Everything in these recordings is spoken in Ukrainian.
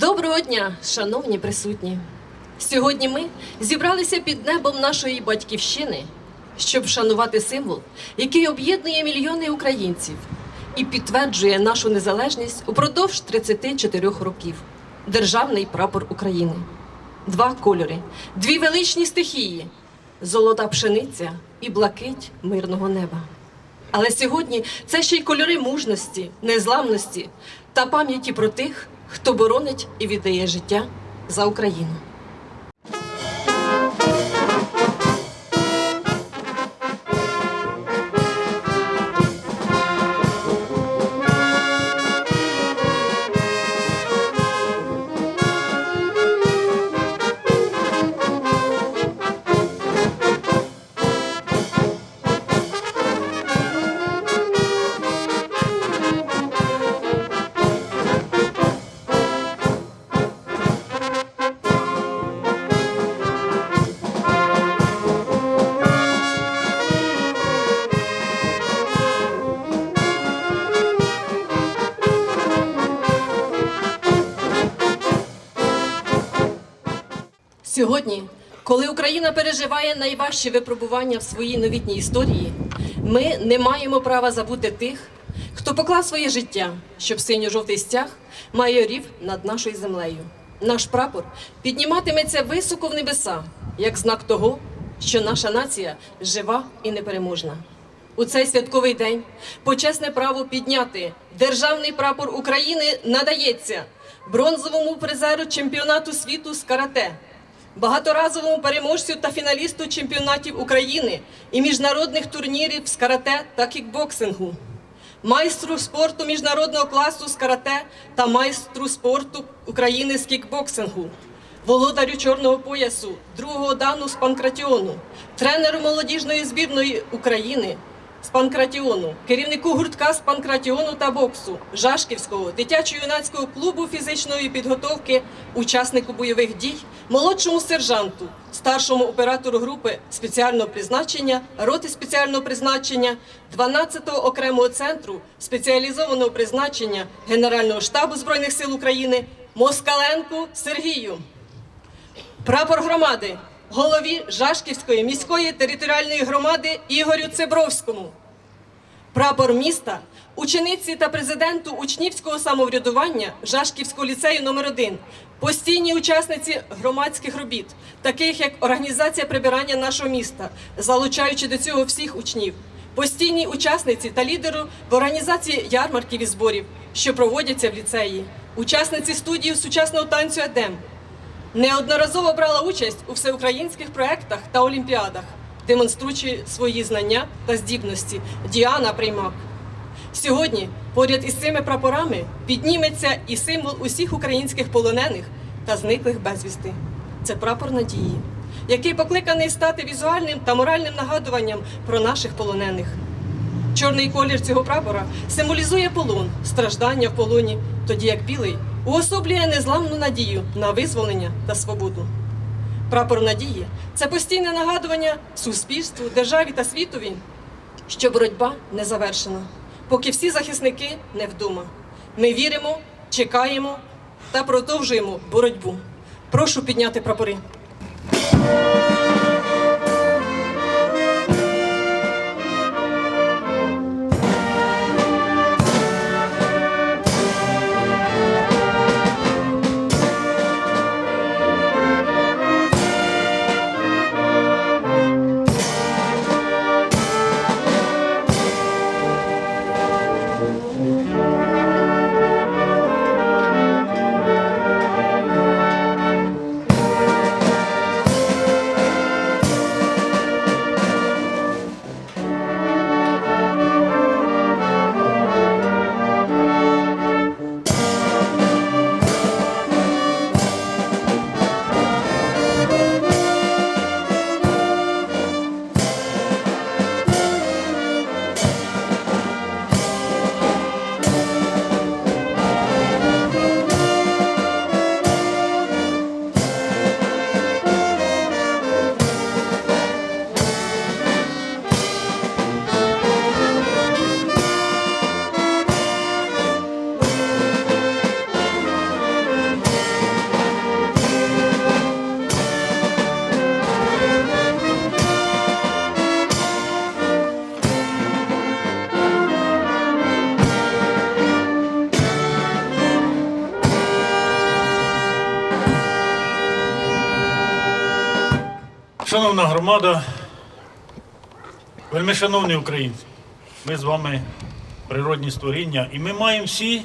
Доброго дня, шановні присутні! Сьогодні ми зібралися під небом нашої батьківщини, щоб вшанувати символ, який об'єднує мільйони українців і підтверджує нашу незалежність упродовж 34 років державний прапор України. Два кольори, дві величні стихії золота пшениця і блакить мирного неба. Але сьогодні це ще й кольори мужності, незламності та пам'яті про тих, хто боронить і віддає життя за Україну. Сьогодні, коли Україна переживає найважчі випробування в своїй новітній історії, ми не маємо права забути тих, хто поклав своє життя, щоб синьо-жовтий стяг майорів над нашою землею. Наш прапор підніматиметься високо в небеса, як знак того, що наша нація жива і непереможна. У цей святковий день почесне право підняти державний прапор України надається бронзовому призеру чемпіонату світу з карате, багаторазовому переможцю та фіналісту чемпіонатів України і міжнародних турнірів з карате та кікбоксингу, майстру спорту міжнародного класу з карате та майстру спорту України з кікбоксингу, володарю чорного поясу, другого дану з панкратіону, тренеру молодіжної збірної України. З панкратіону, керівнику гуртка з панкратіону та боксу, Жашківського дитячо-юнацького клубу фізичної підготовки, учаснику бойових дій, молодшому сержанту, старшому оператору групи спеціального призначення, роти спеціального призначення, 12-го окремого центру спеціалізованого призначення Генерального штабу збройних сил України Москаленку Сергію. Прапор громади голові Жашківської міської територіальної громади Ігорю Цебровському. Прапор міста учениці та президенту учнівського самоврядування Жашківського ліцею номер 1 постійній учасниці громадських робіт, таких як організація прибирання нашого міста, залучаючи до цього всіх учнів, постійній учасниці та лідеру в організації ярмарків і зборів, що проводяться в ліцеї, учасниці студії сучасного танцю Едем. Неодноразово брала участь у всеукраїнських проєктах та олімпіадах, демонструючи свої знання та здібності. Діана Приймак. Сьогодні поряд із цими прапорами підніметься і символ усіх українських полонених та зниклих безвісти. Це прапор надії, який покликаний стати візуальним та моральним нагадуванням про наших полонених. Чорний колір цього прапора символізує полон, страждання в полоні, тоді як білий уособлює незламну надію на визволення та свободу. Прапор надії це постійне нагадування суспільству, державі та світові, що боротьба не завершена, поки всі захисники не вдома. Ми віримо, чекаємо та продовжуємо боротьбу. Прошу підняти прапори. Шановна громада, вельми шановні українці, ми з вами природні створіння, і ми маємо всі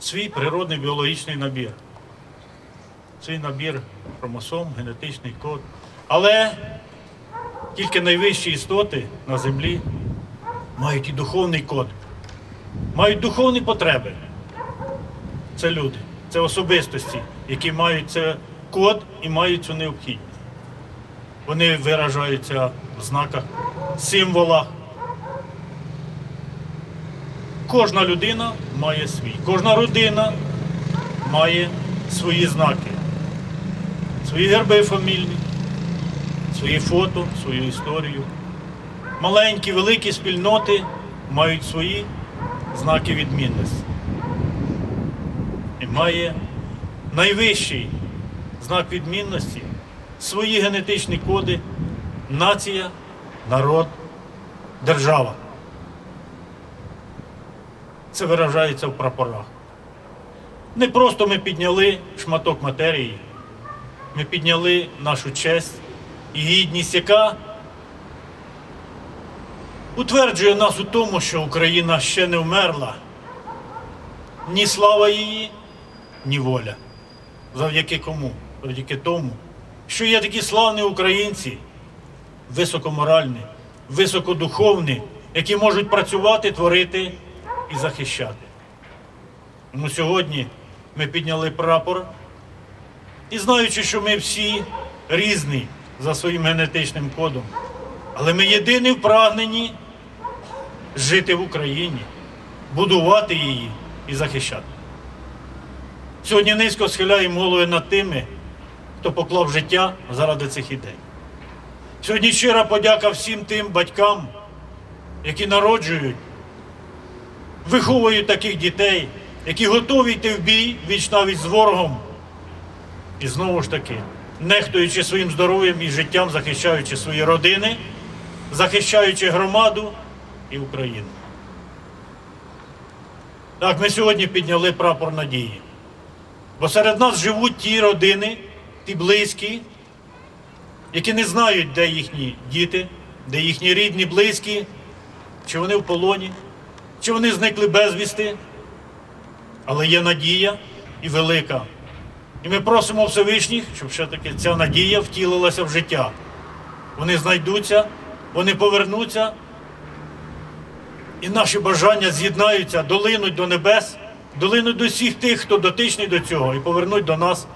свій природний біологічний набір. Свій набір хромосом, генетичний код. Але тільки найвищі істоти на землі мають і духовний код, мають духовні потреби. Це люди, це особистості, які мають це код і мають цю необхідність. Вони виражаються в знаках, символах. Кожна людина має свій, кожна родина має свої знаки, свої герби фамільні, свої фото, свою історію. Маленькі, великі спільноти мають свої знаки відмінності. І має найвищий знак відмінності свої генетичні коди, нація, народ, держава. Це виражається в прапорах. Не просто ми підняли шматок матерії, ми підняли нашу честь і гідність, яка утверджує нас у тому, що Україна ще не вмерла. Ні слава її, ні воля. Завдяки кому? Завдяки тому, що є такі славні українці, високоморальні, високодуховні, які можуть працювати, творити і захищати. Тому сьогодні ми підняли прапор і знаючи, що ми всі різні за своїм генетичним кодом, але ми єдині в прагненні жити в Україні, будувати її і захищати. Сьогодні низько схиляємо голови над тими, хто поклав життя заради цих ідей. Сьогодні щира подяка всім тим батькам, які народжують, виховують таких дітей, які готові йти в бій віч навіть з ворогом. І знову ж таки, нехтуючи своїм здоров'ям і життям, захищаючи свої родини, захищаючи громаду і Україну. Так, ми сьогодні підняли прапор надії. Бо серед нас живуть ті родини, ті близькі, які не знають, де їхні діти, де їхні рідні, близькі, чи вони в полоні, чи вони зникли безвісти. Але є надія і велика. І ми просимо Всевишніх, щоб все-таки ця надія втілилася в життя. Вони знайдуться, вони повернуться, і наші бажання з'єднаються, долинуть до небес, долинуть до всіх тих, хто дотичний до цього, і повернуть до нас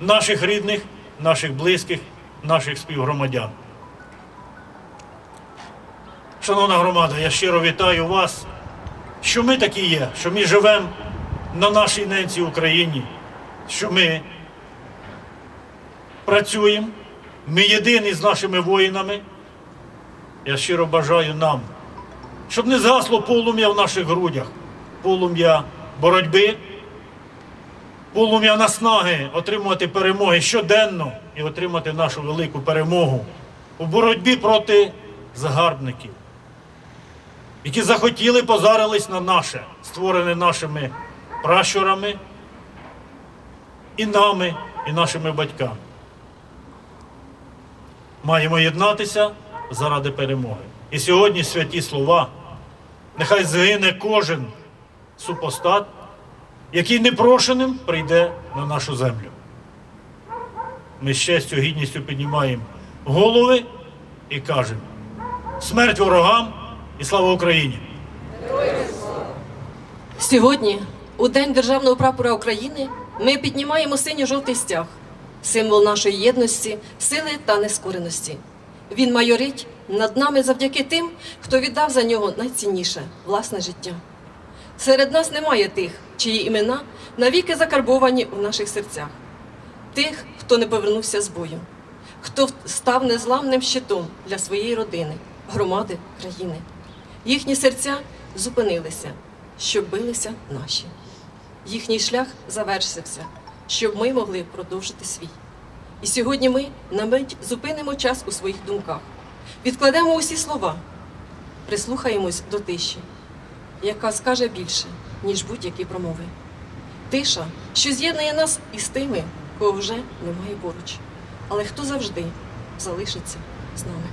наших рідних, наших близьких, наших співгромадян. Шановна громада, я щиро вітаю вас, що ми такі є, що ми живемо на нашій ненці Україні, що ми працюємо, ми єдині з нашими воїнами, я щиро бажаю нам, щоб не згасло полум'я в наших грудях, полум'я боротьби, полум'я наснаги отримувати перемоги щоденно і отримати нашу велику перемогу у боротьбі проти загарбників, які захотіли позарились на наше, створене нашими пращурами, і нами, і нашими батьками. Маємо єднатися заради перемоги. І сьогодні святі слова, нехай згине кожен супостат, який непрошеним прийде на нашу землю. Ми з честю, гідністю піднімаємо голови і кажемо смерть ворогам і слава Україні! Сьогодні, у День Державного прапора України, ми піднімаємо синьо-жовтий стяг, символ нашої єдності, сили та нескореності. Він майорить над нами завдяки тим, хто віддав за нього найцінніше власне життя. Серед нас немає тих, чиї імена навіки закарбовані у наших серцях, тих, хто не повернувся з бою, хто став незламним щитом для своєї родини, громади, країни. Їхні серця зупинилися, щоб билися наші. Їхній шлях завершився, щоб ми могли продовжити свій. І сьогодні ми на мить зупинимо час у своїх думках, відкладемо усі слова, прислухаємось до тиші, яка скаже більше, ніж будь-які промови. Тиша, що з'єднує нас із тими, кого вже немає поруч, але хто завжди залишиться з нами.